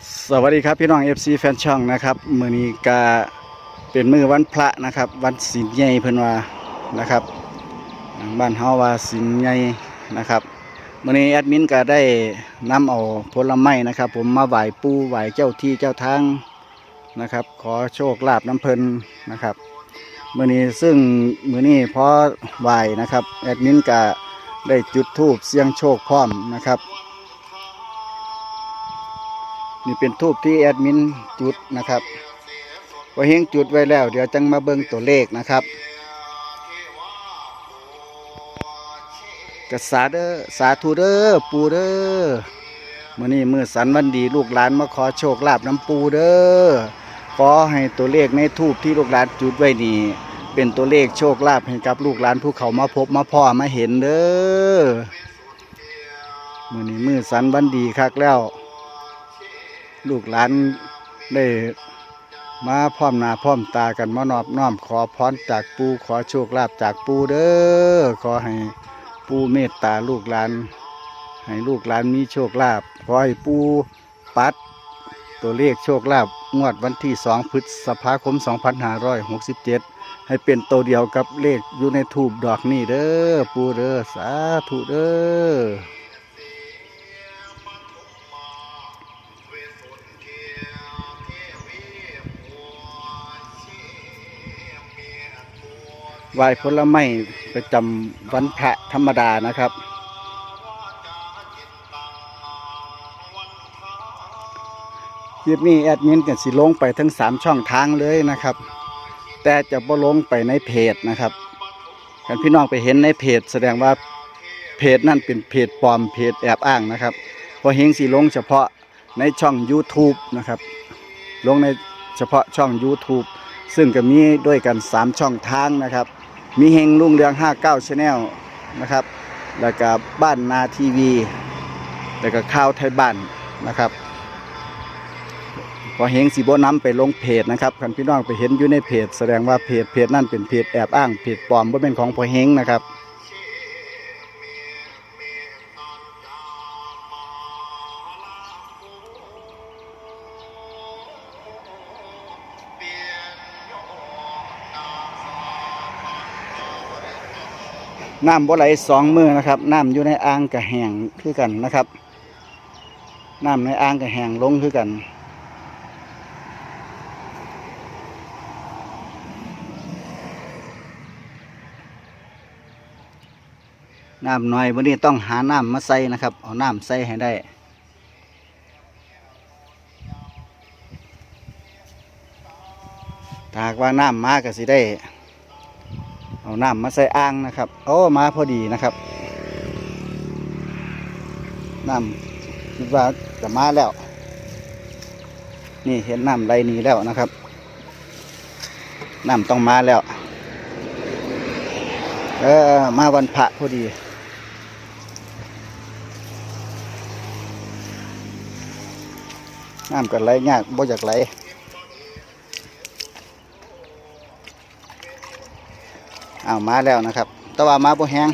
สวัสดีครับพี่น้อง FC แฟนช่องนะครับมือนี้ก็เป็นมือวันพระนะครับ วันศีลใหญ่เพิ่นว่านะครับบ้านเฮาว่าศีลใหญ่นะครับมือนี้แอดมินก็ได้นำเอาผลไม้นะครับ ผมมาไหว้ปู่ไหว้เจ้าที่เจ้าทางนะครับ ขอโชคลาภน้ำเพิ่นนะครับมือนี้ซึ่งมือนี้พอไหว้นะครับแอดมินก็ได้จุดธูปเสียงโชคพร้อมนะครับ นี่เป็นทูบที่แอดมินจุดนะครับพอเฮงจุดไว้แล้ว เดี๋ยวจังมาเบิ่งตัวเลขนะครับกษาเด้อสาธุเด้อปูเด้อมื่อนี้มือสันวันดีลูกหลานมาขอโชคลาภน้ำปูเด้อขอให้ตัวเลขในทูบที่ลูกหลานจุดไว้นี่เป็นตัวเลขโชคลาภให้กับลูกหลานผู้เขามาพบมาพ่อมาเห็นเด้อมื่อนี้มือสันวันดีคักแล้ว ลูกหลานได้มาพร้อมหน้าพร้อมตากันมานอบน้อมขอพรจากปูขอโชคลาภจากปูเด้อขอให้ปูเมตตาลูกหลาน ให้ลูกหลานมีโชคลาภขอให้ปูปัด ตัวเลขโชคลาภงวดวันที่2พฤษภาคม 2567 ให้เป็นตัวเดียวกับเลขอยู่ในทูบดอกนี่เด้อปูเด้อสาธุเด้อ ไหว้ผลไม้ประจำวันพระธรรมดานะครับ คลิปนี้แอดมินกันสิลงไปทั้งสามช่องทางเลยนะครับ แต่จะบ่ลงไปในเพจนะครับกันพี่น้องไปเห็นในเพจ แสดงว่าเพจนั่นเป็นเพจปลอมเพจแอบอ้างนะครับเพอเฮงสิลงเฉพาะในช่อง YouTube นะครับ ลงในเฉพาะช่อง YouTube ซึ่งก็มีด้วยกัน 3 ช่องทางนะครับ มีเฮงลุงเรือง 59 Channel นะครับ แล้วก็บ้านนาทีวี แล้วก็ข่าวไทยบ้านนะครับพอเฮงสีโบน้ำไปลงเพจนะครับคันพี่น้องไปเห็นอยู่ในเพจ แสดงว่าเพจเพจนั่นเป็นเพจแอบอ้างเพจปลอมว่าเป็นของพอเฮงนะครับ น้ำบ่ไหลสองมือนะครับ น้ำอยู่ในอ่างกระแหงคือกันนะครับ น้ำในอ่างกระแหงลงคือกัน น้ำน้อยวันนี้ต้องหาน้ำมาใส่นะครับ เอาน้ำใส่ให้ได้หากว่าน้ำมาก็สิได้ เอาน้ำมาใส่อ่างนะครับโอ้มาพอดีนะครับน้ำคิดว่าจะมาแล้ว นี่เห็นน้ำไหลนี้แล้วนะครับน้ำต้องมาแล้ว เออมาวันพระพอดีน้ำก็ไหลยากบ่อยากไหล อ้าวมาแล้วนะครับ แต่ว่ามาบ่แห้ง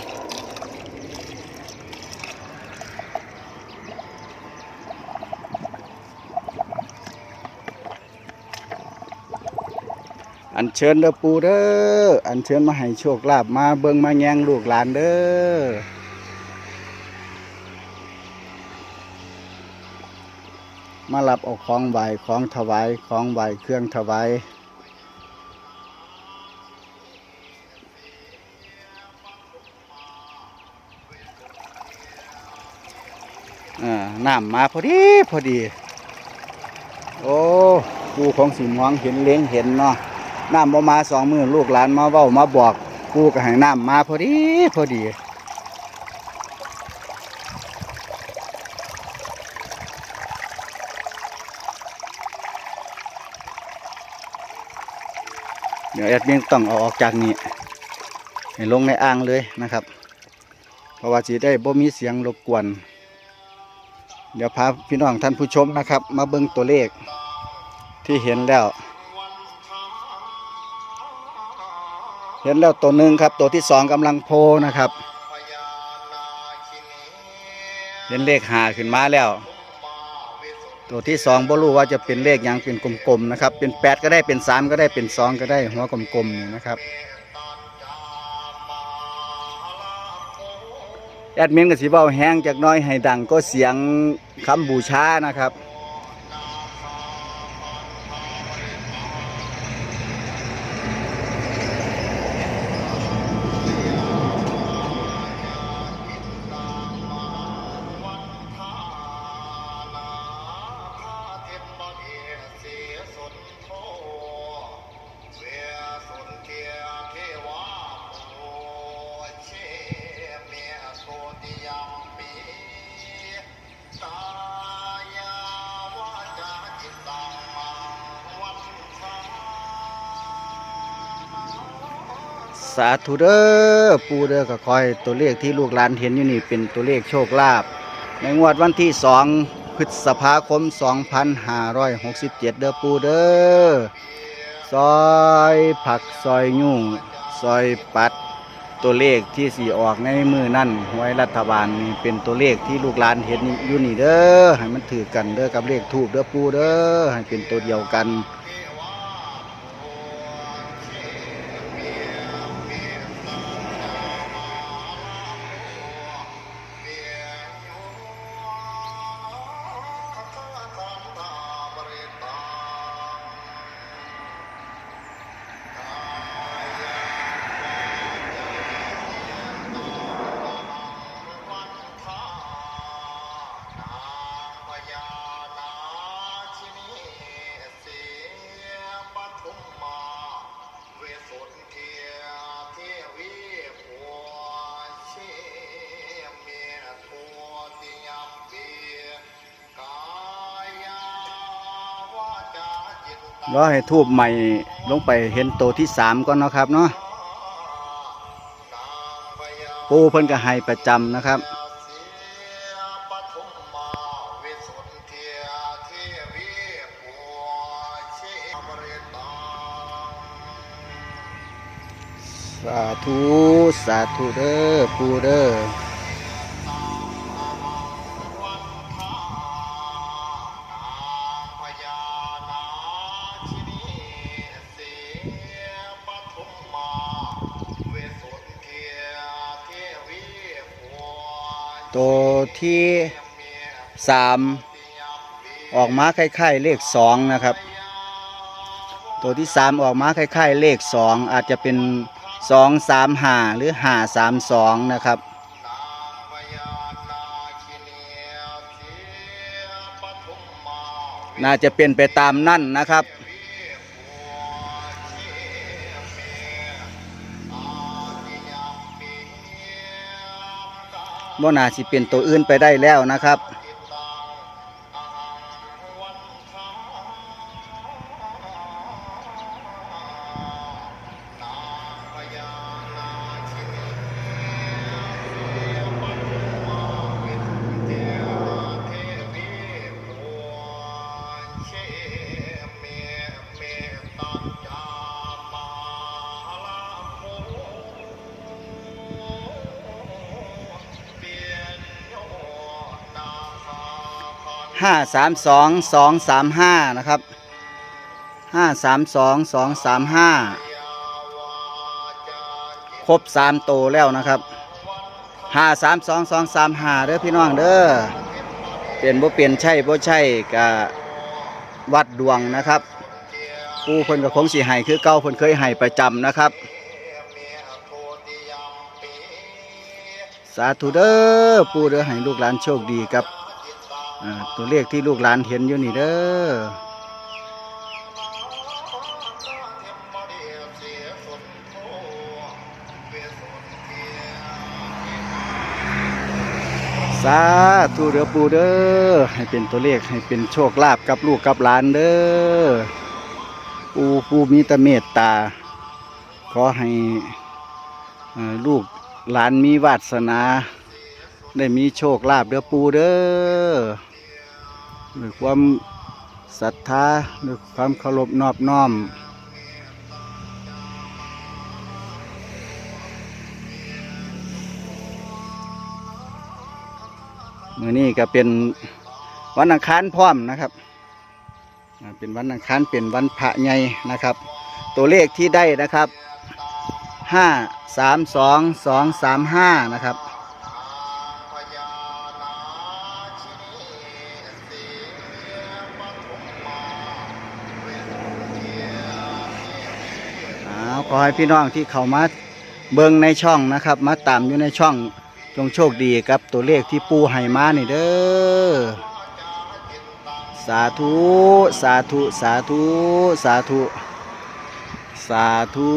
อันเชิญเด้อปูเด้อ อันเชิญมาให้โชคลาภมาเบิ่งมาแยงลูกหลานเด้อ มารับเอาของไหวของถวายของไหวเครื่องถวาย น้ำมาพอดีพอดี โอ้กูของสีมองเห็นเล้งเห็นเนาะน้ำบ่มาสองมือลูกหลานมาเว้ามาบอกกูก็ให้น้ำมาพอดีพอดีเดี๋ยวแอดมินต้องเอาออกจากนี้ให้ลงในอ่างเลยนะครับ เพราะว่าจีได้บ่มีเสียงรบกวน เดี๋ยวพาพี่น้องท่านผู้ชมนะครับ มาเบิ่งตัวเลขที่เห็นแล้ว เห็นแล้วตัวหนึ่งครับ ตัวที่สองกำลังโพนะครับ เห็นเลขหาขึ้นมาแล้ว ตัวที่สองบ่รู้ว่าจะเป็นเลขยังเป็นกลมๆนะครับ เป็นแปดก็ได้เป็นสามก็ได้เป็นสองก็ได้หัวกลมๆนะครับ แอดมินก็สิเว้าแห้งจากน้อยให้ดังก็เสียงคำบูชานะครับ สาธุเด้อปูเด้อก็คอยตัวเลขที่ลูกหลานเห็นอยู่นี่เป็นตัวเลขโชคลาภในงวดวันที่สองพฤษภาคม 2567 เด้อปูเด้อซอยผักซอยยุ่งซอยปัดตัวเลขที่สีออกในมือนั่นหวยรัฐบาลนี่เป็นตัวเลขที่ลูกหลานเห็นอยู่นี่เด้อให้มันถือกันเด้อกับเลขทูบเด้อปูเด้อให้เป็นตัวเดียวกัน รอให้ทูบใหม่ลงไปเห็นโตที่สามก่อนเนาะครับเนาะปูเพิ่นก็ให้ประจำนะครับสาธุ สาธุเด้อปูเด้อ ตัวที่สามออกมาคล้ายๆเลขสองนะครับ ตัวที่สามออกมาคล้ายๆเลขสองอาจจะเป็นสองสามหาหรือหาสามสองนะครับน่าจะเป็นไปตามนั่นนะครับ บ่น่าสิเป็นตัวอื่นไปได้แล้วนะครับ ห้าสามสองสองสามห้านะครับห้าสามสองสองสามห้าครบสามโตวแล้วนะครับห้าสามสองสองสามห้าเด้อพี่น้องเด้อเปลี่ยนบ่เปลี่ยนใช่บ่ใช่กะวัดดวงนะครับปูเพิ่นก็คงสิให้คือเก่าเพิ่นเคยให้ประจำนะครับ สาธุเด้อปูเด้อให้ลูกหลานโชคดีครับ ตัวเลขที่ลูกหลานเห็นอยู่นี่เด้อสาธุเด้อปูเด้อให้เป็นตัวเลขให้เป็นโชคลาภกับลูกกับหลานเด้อปูปูมีแตเมตตา ขอให้ลูกหลานมีวาสนา ได้มีโชคลาภเด้อปูเด้อ ด้วยความศรัทธาด้วยความเคารพนอบน้อม มือนี้ก็เป็นวันอังคารพร้อมนะครับ เป็นวันอังคารเป็นวันพระใหญ่นะครับ ตัวเลขที่ได้นะครับห้าสามสองสองสามห้านะครับ ขอให้พี่น้องที่เข้ามาเบิ่งในช่องนะครับ มาตามอยู่ในช่องจงโชคดีครับตัวเลขที่ปูให้มานี่เด้อสาธุสาธุสาธุสาธุสาธุ